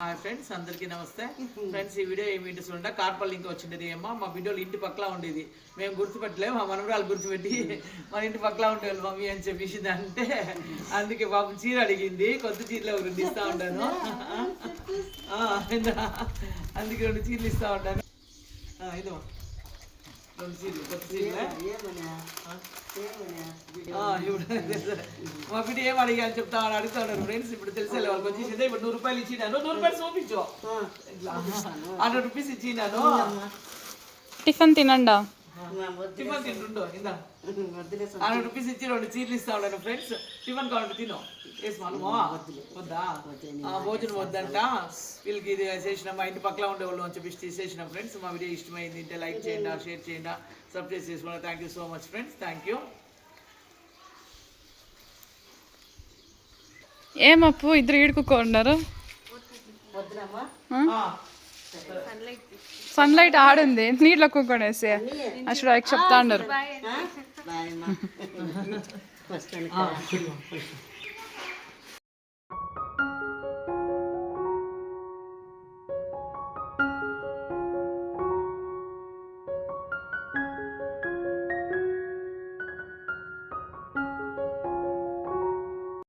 Hi friends అందరికీ నమస్తే. Friends ఈ వీడియో ఏమి ఇంటి చూడండి కార్పల్ లింక్ వచ్చిండేది. ఏమో మా వీడియోలు ఇంటి పక్కల ఉండేది. మేము గుర్తుపెట్టలేము మా మనవరాలు గుర్తుపెట్టి మన ఇంటి పక్కల ఉండేవాళ్ళు మమ్మీ అని చెప్పేసి అంటే అందుకే పాపం చీర అడిగింది. కొత్త చీరలు ఒకటి ఇస్తా ఉంటాను. అందుకే రెండు చీరలు ఇస్తా ఉంటాను. ఇదో రెండు చీరలు కొత్త చీరలే ఆ, ఇప్పుడు మా బిడ్డ ఏం అడిగా అని చెప్తా అని అడుగుతా ఉన్నారు ఫ్రెండ్స్ ఇప్పుడు తెలిసే వాళ్ళకి వచ్చేసిందే ఇప్పుడు నూరు రూపాయలు ఇచ్చినాను. నూరు రూపాయలు చూపించు. హండ్రెడ్ రూపీస్ ఇచ్చినాను. టిఫిన్ తినండా? టిఫిన్ తింటుండో ఇందా హండ్రెడ్ రూపీస్ ఇచ్చి రెండు చీరలు ఇస్తా ఉన్నాను ఫ్రెండ్స్. టిఫిన్ కావాలంటే తిను. వేసి మనమో వద్దా? ఆ, భోజనం వద్దంట. వీళ్ళకి ఇది చేసిన మా ఇంటి పక్కల ఉండే వాళ్ళు అని చెప్పి తీసేసిన ఫ్రెండ్స్ మా వీడియో ఇష్టమైంది అంటే లైక్ చేయండి షేర్ చేయండి సబ్స్క్రైబ్ చేసుకోండి. Thank you so much friends thank you ఏమప్పు? ఇద్దరు ఈడుకున్నారు సన్లైట్ ఆడుంది. నీటిలో కూకొనేసి అసలు చెప్తా ఉన్నారు